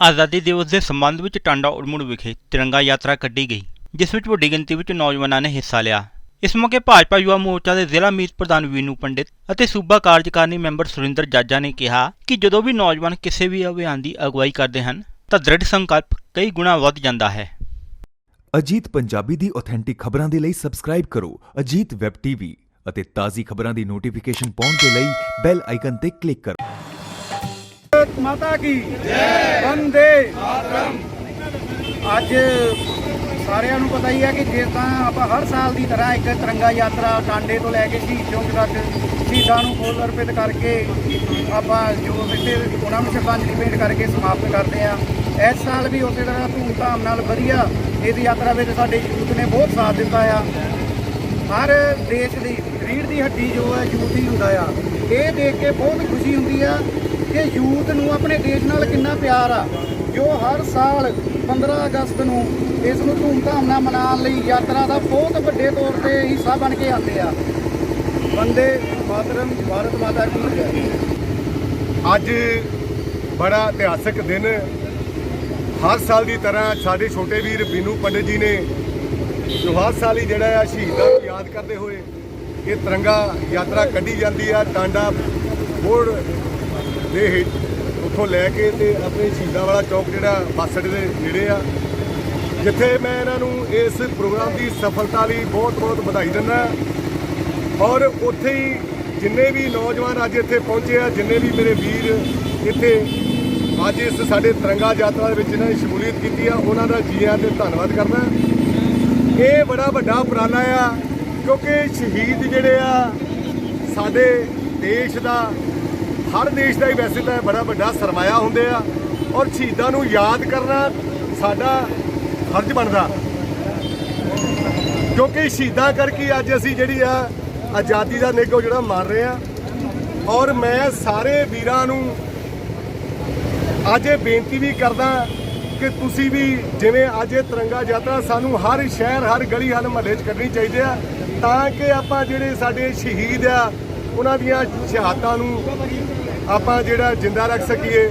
ਆਜ਼ਾਦੀ ਦਿਵਸ ਦੇ ਸੰਬੰਧ ਵਿੱਚ ਟਾਂਡਾ ਉੜਮੁੜ ਵਿਖੇ ਤਿਰੰਗਾ ਯਾਤਰਾ ਕੱਢੀ ਗਈ, ਜਿਸ ਵਿੱਚ ਵੱਡੀ ਗਿਣਤੀ ਵਿੱਚ ਨੌਜਵਾਨਾਂ ਨੇ ਹਿੱਸਾ ਲਿਆ। ਇਸ ਮੌਕੇ ਭਾਜਪਾ ਯੁਵਾ ਮੋਰਚਾ ਦੇ ਜ਼ਿਲ੍ਹਾ ਮੀਤ ਪ੍ਰਧਾਨ ਵੀਨੂ ਪੰਡਿਤ ਅਤੇ ਸੂਬਾ ਕਾਰਜਕਾਰਨੀ ਮੈਂਬਰ ਸੁਰਿੰਦਰ ਜਾਜਾ ਨੇ ਕਿਹਾ ਕਿ ਜਦੋਂ ਵੀ ਨੌਜਵਾਨ ਕਿਸੇ ਵੀ ਅਭਿਆਨ ਦੀ ਅਗਵਾਈ ਕਰਦੇ ਹਨ, ਤਾਂ ਦ੍ਰਿੜ ਸੰਕਲਪ ਕਈ ਗੁਣਾ ਵੱਧ ਜਾਂਦਾ ਹੈ। ਅਜੀਤ ਪੰਜਾਬੀ ਦੀ ਆਥੈਂਟਿਕ ਖਬਰਾਂ ਦੇ ਲਈ ਸਬਸਕ੍ਰਾਈਬ ਕਰੋ ਅਜੀਤ ਵੈਬ ਟੀਵੀ ਅਤੇ ਤਾਜ਼ੀ ਖਬਰਾਂ ਦੀ ਨੋਟੀਫਿਕੇਸ਼ਨ ਪਾਉਣ ਦੇ ਲਈ ਬੈਲ ਆਈਕਨ ਤੇ ਕਲਿੱਕ ਕਰੋ। ਮਾਤਾ ਕੀ? ਜੈ ਵੰਦੇ ਮਾਤਰਮ। ਅੱਜ ਸਾਰਿਆਂ ਨੂੰ ਪਤਾ ਹੀ ਹੈ ਕਿ ਜੇ ਤਾਂ ਆਪਾਂ ਹਰ ਸਾਲ ਦੀ ਤਰ੍ਹਾਂ ਇੱਕ ਤਿਰੰਗਾ ਯਾਤਰਾ ਟਾਂਡੇ ਤੋਂ ਲੈ ਕੇ ਸ਼ਹੀਦ ਚੌਂਕ ਤੱਕ ਸ਼ਹੀਦਾਂ ਨੂੰ ਫੋਲ ਅਰਪਿਤ ਕਰਕੇ ਆਪਾਂ ਜੋ ਇੱਥੇ ਉਹਨਾਂ ਨੂੰ ਸ਼ਰਧਾਂਜਲੀ ਭੇਟ ਕਰਕੇ ਸਮਾਪਤ ਕਰਦੇ ਆ ਇਸ ਸਾਲ ਵੀ ਉਸੇ ਤਰ੍ਹਾਂ ਧੂਮਧਾਮ ਨਾਲ ਵਧੀਆ ਇਸ ਯਾਤਰਾ ਵਿੱਚ ਸਾਡੇ ਯੂਥ ਨੇ ਬਹੁਤ ਸਾਥ ਦਿੱਤਾ ਆ। ਹਰ ਦੇਸ਼ ਦੀ ਰੀੜ ਦੀ ਹੱਡੀ ਜੋ ਹੈ, ਯੂਥ ਹੀ ਹੁੰਦਾ ਆ। ਇਹ ਦੇਖ ਕੇ ਬਹੁਤ ਖੁਸ਼ੀ ਹੁੰਦੀ ਆ ਕਿ ਯੂਥ ਨੂੰ ਆਪਣੇ ਦੇਸ਼ ਨਾਲ ਕਿੰਨਾ ਪਿਆਰ ਆ, ਜੋ ਹਰ ਸਾਲ 15 ਅਗਸਤ ਨੂੰ ਇਸ ਨੂੰ ਧੂਮਧਾਮ ਨਾਲ ਮਨਾਉਣ ਲਈ ਯਾਤਰਾ ਦਾ ਬਹੁਤ ਵੱਡੇ ਤੌਰ ਤੇ ਹਿੱਸਾ ਬਣ ਕੇ ਆਉਂਦੇ ਆ। ਬੰਦੇ ਮਾਤਰਮ, ਭਾਰਤ ਮਾਤਾ ਕੀ ਜੈ। ਅੱਜ ਬੜਾ ਇਤਿਹਾਸਕ ਦਿਨ ਹਰ ਸਾਲ ਦੀ ਤਰ੍ਹਾਂ ਸਾਡੇ ਛੋਟੇ ਵੀਰ ਬੀਨੂ ਪੰਡਿਤ ਜੀ ਨੇ ਜੋ ਹਰ ਸਾਲ ਹੀ ਜਿਹੜਾ ਆ ਸ਼ਹੀਦਾਂ ਨੂੰ ਯਾਦ ਕਰਦੇ ਹੋਏ ਇਹ ਤਿਰੰਗਾ ਯਾਤਰਾ ਕੱਢੀ ਜਾਂਦੀ ਆ, ਟਾਂਡਾ ਬੋਰਡ ਦੇ ਹੇਠ ਉੱਥੋਂ ਲੈ ਕੇ ਤੇ ਆਪਣੇ ਸ਼ਹੀਦਾਂ ਵਾਲਾ ਚੌਕ ਜਿਹੜਾ ਬੱਸ ਅੱਡੇ ਦੇ ਨੇੜੇ ਆ। ਜਿੱਥੇ ਮੈਂ ਇਹਨਾਂ ਨੂੰ ਇਸ ਪ੍ਰੋਗਰਾਮ ਦੀ ਸਫਲਤਾ ਲਈ ਬਹੁਤ-ਬਹੁਤ ਵਧਾਈ ਦਿੰਦਾ ਔਰ ਉੱਥੇ ਹੀ ਜਿੰਨੇ ਵੀ ਨੌਜਵਾਨ ਅੱਜ ਇੱਥੇ ਪਹੁੰਚੇ ਆ, ਜਿੰਨੇ ਵੀ ਮੇਰੇ ਵੀਰ ਇੱਥੇ ਅੱਜ ਇਸ ਸਾਡੇ ਤਿਰੰਗਾ ਯਾਤਰਾ ਦੇ ਵਿੱਚ ਇਹਨਾਂ ਨੇ ਸ਼ਮੂਲੀਅਤ ਕੀਤੀ ਆ, ਉਹਨਾਂ ਦਾ ਜੀ ਆਇਆਂ ਤੇ ਧੰਨਵਾਦ ਕਰਦਾ ਇਹ ਬੜਾ ਵੱਡਾ ਉਪਰਾਲਾ ਆ, ਕਿਉਂਕਿ ਸ਼ਹੀਦ ਜਿਹੜੇ ਆ, ਸਾਡੇ ਦੇਸ਼ ਦਾ ਹਰ ਦੇਸ਼ ਦਾ ਹੀ ਵੈਸੇ ਤਾਂ ਬੜਾ ਵੱਡਾ ਸਰਮਾਇਆ ਹੁੰਦੇ ਆ ਔਰ ਸ਼ਹੀਦਾਂ ਨੂੰ ਯਾਦ ਕਰਨਾ ਸਾਡਾ ਫਰਜ਼ ਬਣਦਾ। ਕਿਉਂਕਿ ਸ਼ਹੀਦਾਂ ਕਰਕੇ ਅੱਜ ਅਸੀਂ ਜਿਹੜੀ ਆ ਆਜ਼ਾਦੀ ਦਾ ਨਿੱਘੋ ਜਿਹੜਾ ਮਾਰ ਰਹੇ ਆ। ਔਰ ਮੈਂ ਸਾਰੇ ਵੀਰਾਂ ਨੂੰ ਅੱਜ ਇਹ ਬੇਨਤੀ ਵੀ ਕਰਦਾ ਕਿ ਤੁਸੀਂ ਵੀ ਜਿਵੇਂ ਅੱਜ ਇਹ ਤਿਰੰਗਾ ਯਾਤਰਾ ਸਾਨੂੰ ਹਰ ਸ਼ਹਿਰ, ਹਰ ਗਲੀ, ਹਰ ਮਹੱਲੇ 'ਚ ਕੱਢਣੀ ਚਾਹੀਦੀ ਆ ਤਾਂ ਕਿ ਆਪਾਂ ਜਿਹੜੇ ਸਾਡੇ ਸ਼ਹੀਦ ਆ ਉਹਨਾਂ ਦੀਆਂ ਸ਼ਹਾਦਤਾਂ ਨੂੰ ਆਪਾਂ ਜਿਹੜਾ ਜਿੰਦਾ ਰੱਖ ਸਕੀਏ।